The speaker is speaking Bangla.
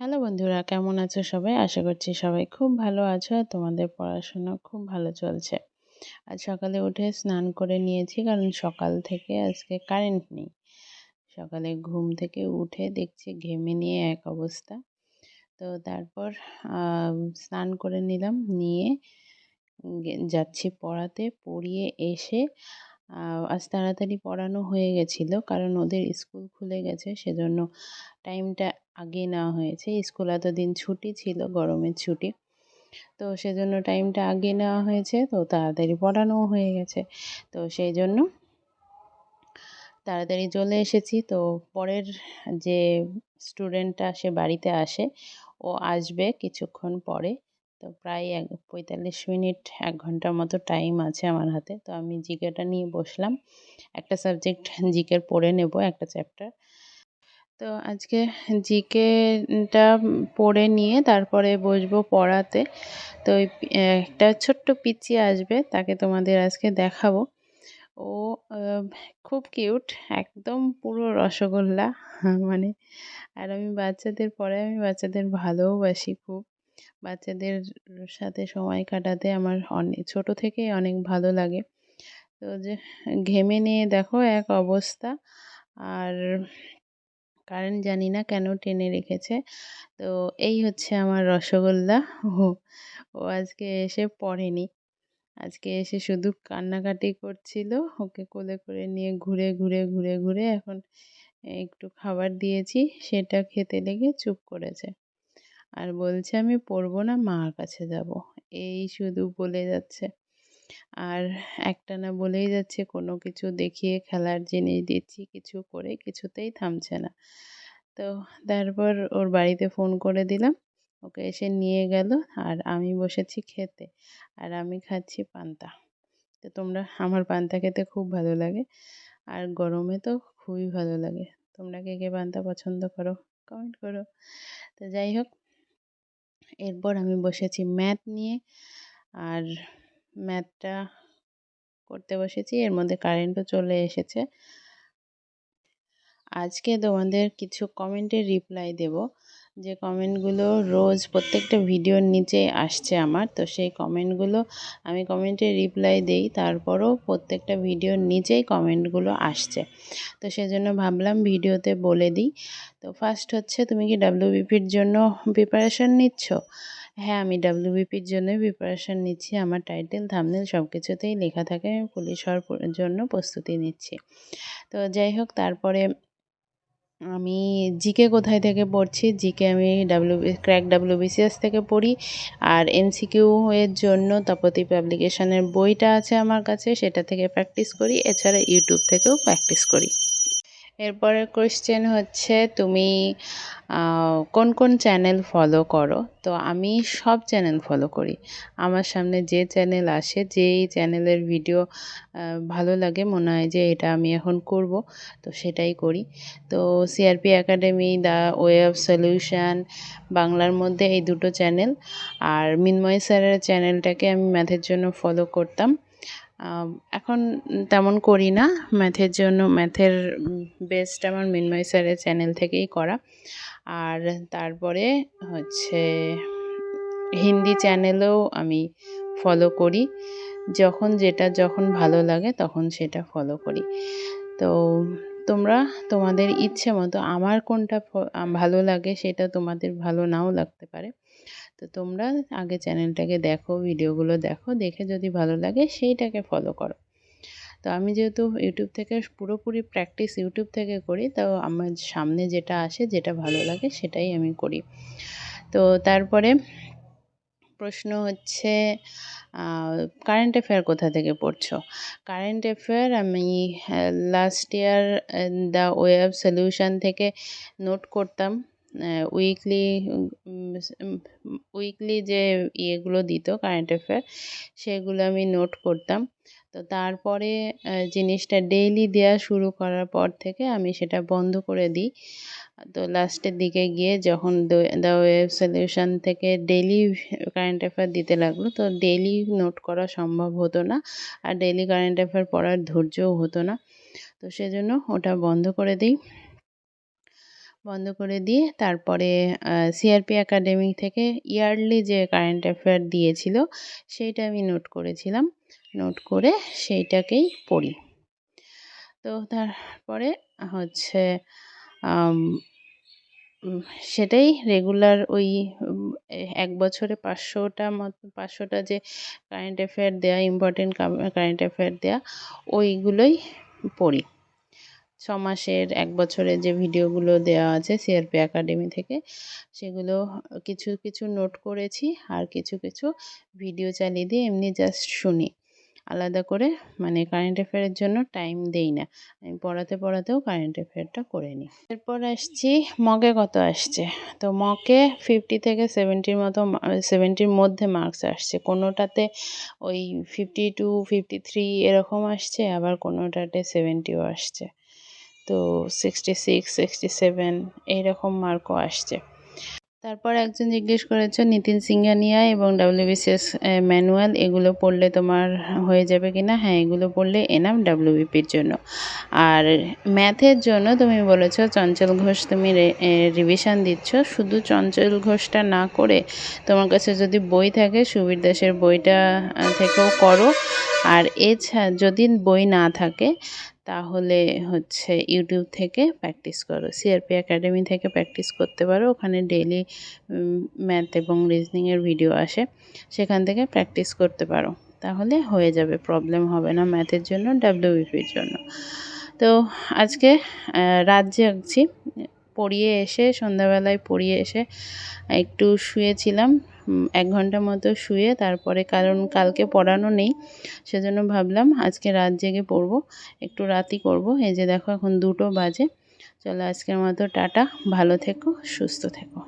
হ্যালো বন্ধুরা, কেমন আছো সবাই? আশা করছি সবাই খুব ভালো আছো তোমাদের পড়াশোনা খুব ভালো চলছে। আজ সকালে উঠে স্নান করে নিয়েছি কারণ সকাল থেকে আজকে কারেন্ট নেই। সকালে ঘুম থেকে উঠে দেখছি ঘেমে নিয়ে এক অবস্থা। তো তারপর স্নান করে নিলাম, নিয়ে যাচ্ছি পড়াতে। পড়িয়ে এসে আজ তাড়াতাড়ি পড়ানো হয়ে গেছিল। কারণ ওদের স্কুল খুলে গেছে, সেজন্য টাইমটা আগে নেওয়া হয়েছে। স্কুল এতদিন ছুটি ছিল, গরমের ছুটি। তো সেজন্য টাইমটা আগে নেওয়া হয়েছে, তো তাড়াতাড়ি পড়ানোও হয়ে গেছে। তো সেই জন্য তাড়াতাড়ি চলে এসেছি। তো পরের যে স্টুডেন্টটা সে বাড়িতে আসে, ও আসবে কিছুক্ষণ পরে। তো প্রায় এক পঁয়তাল্লিশ মিনিট, এক ঘণ্টার মতো টাইম আছে আমার হাতে। তো আমি জিকেটা নিয়ে বসলাম। একটা সাবজেক্ট জিকের পড়ে নেব, একটা চ্যাপ্টার তো আজকে জিকেটা পড়ে নিয়ে তারপরে বসবো পড়াতে। তো একটা ছোট্ট পিচি আসবে, তাকে তোমাদের আজকে দেখাবো। ও খুব কিউট একদম পুরো রসগোল্লা। মানে আর আমি বাচ্চাদের পরে আমি বাচ্চাদের ভালোবাসি খুব। বাচ্চাদের সাথে সময় কাটাতে আমার অনেক ছোটো থেকেই অনেক ভালো লাগে। তো যে, ঘেমে নিয়ে দেখো এক অবস্থা। আর কারেন্ট জানি না কেন টেনে রেখেছে। তো এই হচ্ছে আমার রসগোল্লা। ও ও আজকে এসে পড়েনি। আজকে এসে শুধু কান্নাকাটি করছিল। ওকে কোলে করে নিয়ে ঘুরে ঘুরে ঘুরে ঘুরে এখন একটু খাবার দিয়েছি। সেটা খেতে লেগে চুপ করেছে। আর বলছে, আমি পড়ব না, মার কাছে যাব। এই শুধু বলে যাচ্ছে। আর একটানা বলেই যাচ্ছে, কোনো কিছু দেখিয়ে খেলার জিনিস দিচ্ছি, কিছু করে কিছুতেই থামছে না। তো তারপর ওর বাড়িতে ফোন করে দিলাম, ওকে এসে নিয়ে গেল, আর আমি বসেছি খেতে, আর আমি খাচ্ছি পান্তা। তো তোমরা, আমার পান্তা খেতে খুব ভালো লাগে, আর গরমে তো খুবই ভালো লাগে। তোমরা কে কে পান্তা পছন্দ করো কমেন্ট করো। তো যাই হোক এরপর আমি বসেছি ম্যাথ নিয়ে। আর ম্যাথটা করতে বসেছি, এর মধ্যে কারেন্টও চলে এসেছে। আজকে তোমাদের কিছু কমেন্টের রিপ্লাই দেব। যে কমেন্টগুলো রোজ প্রত্যেকটা ভিডিওর নিচে আসছে আমার, তো সেই কমেন্টগুলো আমি কমেন্টে রিপ্লাই দেই, তারপরও প্রত্যেকটা ভিডিওর নিচেই কমেন্টগুলো আসছে। তো সেজন্য ভাবলাম ভিডিওতে বলে দিই। তো ফার্স্ট হচ্ছে, তুমি কি ডাব্লিউবিপির জন্য প্রিপারেশান নিচ্ছ? হ্যাঁ আমি ডাব্লিউবিপির জন্যই প্রিপারেশান নিচ্ছি। আমার টাইটেল থামনেল সব কিছুতেই লেখা থাকে। আমি পুলিশ হওয়ার জন্য প্রস্তুতি নিচ্ছি। তো যাই হোক, তারপরে আমি জিকে কোথায় থেকে পড়ছি? জিকে আমি ডাব্লিউ ক্র্যাক ডাব্লিউবিসিএস থেকে পড়ি। আর এমসিকিউ এর জন্য তপতি পাবলিকেশনের বইটা আছে আমার কাছে, সেটা থেকে প্র্যাকটিস করি। এছাড়া ইউটিউব থেকেও প্র্যাকটিস করি। এরপরের কোয়েশ্চেন হচ্ছে, তুমি কোন কোন চ্যানেল ফলো করো? তো আমি সব চ্যানেল ফলো করি। আমার সামনে যে চ্যানেল আসে, যেই চ্যানেলের ভিডিও ভালো লাগে, মনে হয় যে এটা আমি এখন করব, তো সেটাই করি। তো CRP academy the way of solution বাংলার মধ্যে এই দুটো চ্যানেল আর মিনময় স্যারের চ্যানেলটাকে আমি ম্যাথের জন্য ফলো করতাম। এখন তেমন করি না। ম্যাথের জন্য, ম্যাথের বেস্ট আমার মিনময় স্যারের চ্যানেল থেকেই করা। আর তারপরে হচ্ছে হিন্দি চ্যানেলেও আমি ফলো করি। যখন যেটা যখন ভালো লাগে তখন সেটা ফলো করি। তো তোমরা, তোমাদের ইচ্ছে মতো আমার কোনটা ভালো লাগে সেটা তোমাদের ভালো নাও লাগতে পারে। তো তোমরা আগে চ্যানেলটাকে দেখো, ভিডিওগুলো দেখো, দেখে যদি ভালো লাগে সেইটাকে ফলো করো। তো আমি যেহেতু ইউটিউব থেকে পুরোপুরি প্র্যাকটিস ইউটিউব থেকে করি, তো আমার সামনে যেটা আসে, যেটা ভালো লাগে সেটাই আমি করি। তো তারপরে প্রশ্ন হচ্ছে কারেন্ট অ্যাফেয়ার কোথা থেকে পড়ছো? কারেন্ট অ্যাফেয়ার আমি last year the way of solution থেকে নোট করতাম। উইকলি উইকলি যে ইয়েগুলো দিত কারেন্ট অ্যাফেয়ার সেগুলো আমি নোট করতাম। তো তারপরে জিনিসটা ডেইলি দেওয়া শুরু করার পর থেকে আমি সেটা বন্ধ করে দিই। তো লাস্টের দিকে গিয়ে যখন দ্য ওয়েব সলিউশন থেকে ডেলি কারেন্ট অ্যাফেয়ার দিতে লাগল, তো ডেলি নোট করা সম্ভব হতো না। আর ডেইলি কারেন্ট অ্যাফেয়ার পড়ার ধৈর্যও হতো না। তো সেজন্য ওটা বন্ধ করে দিই। বন্ধ করে দিয়ে তারপরে সিআরপি একাডেমি থেকে ইয়ারলি যে কারেন্ট অ্যাফেয়ার দিয়েছিল, সেইটা আমি নোট করেছিলাম। নোট করে সেইটাকেই পড়ি। তো তারপরে হচ্ছে সেটাই রেগুলার ওই এক বছরে পাঁচশোটা মতো, পাঁচশোটা যে কারেন্ট অ্যাফেয়ার দেয়া ইম্পর্টেন্ট কারেন্ট অ্যাফেয়ার দেয়া, ওইগুলোই পড়ি। ছ মাসের এক বছরের যে ভিডিওগুলো দেওয়া আছে সিআরপি একাডেমি থেকে, সেগুলো কিছু কিছু নোট করেছি আর কিছু কিছু ভিডিও চালিয়ে দিয়ে এমনি জাস্ট শুনি। আলাদা করে মানে কারেন্ট অ্যাফেয়ারের জন্য টাইম দেই না। আমি পড়াতে, পড়াতেও কারেন্ট অ্যাফেয়ারটা করে নিই এরপর আসছি মকে কত আসছে? তো মকে ফিফটি থেকে সেভেন্টির মতো সেভেন্টির মধ্যে মার্কস আসছে। কোনোটাতে ওই ফিফটি টু ফিফটি থ্রি এরকম আসছে, আবার কোনোটাতে সেভেন্টিও আসছে। তো সিক্সটি সিক্স সিক্সটি সেভেন এইরকম মার্কও আসছে। তারপর একজন জিজ্ঞেস করেছে, নিতিন সিঙ্গানিয়া এবং ডাব্লিউবিসিএস ম্যানুয়াল, এগুলো পড়লে তোমার হয়ে যাবে কি না হ্যাঁ এগুলো পড়লে এনাম ডাব্লিউবিপির জন্য। আর ম্যাথের জন্য তুমি বলেছ, চঞ্চল ঘোষ তুমি রিভিশন দিচ্ছ। শুধু চঞ্চল ঘোষটা না করে তোমার কাছে যদি বই থাকে, সুবীর দাসের বইটা থেকেও করো। আর এছাড়া যদি বই না থাকে তাহলে হচ্ছে ইউটিউব থেকে প্র্যাকটিস করো। সিআরপি একাডেমি থেকে প্র্যাকটিস করতে পারো। ওখানে ডেলি ম্যাথ এবং রিজনিংয়ের ভিডিও আসে। সেখান থেকে প্র্যাকটিস করতে পারো। তাহলে হয়ে যাবে। প্রবলেম হবে না ম্যাথের জন্য ডাব্লিউবিপির জন্য। তো আজকে রাত জাগছি। পড়িয়ে এসে, সন্ধ্যাবেলায় পড়িয়ে এসে একটু শুয়েছিলাম। এক ঘণ্টা মতো শুয়ে তারপরে কারণ কালকে পড়ানো নেই, সেজন্য ভাবলাম আজকে রাত জেগে পড়ব, একটু রাতই করব। এই যে দেখো এখন দুটো বাজে, চলো আজকের মতো টাটা, ভালো থেকো, সুস্থ থেকো।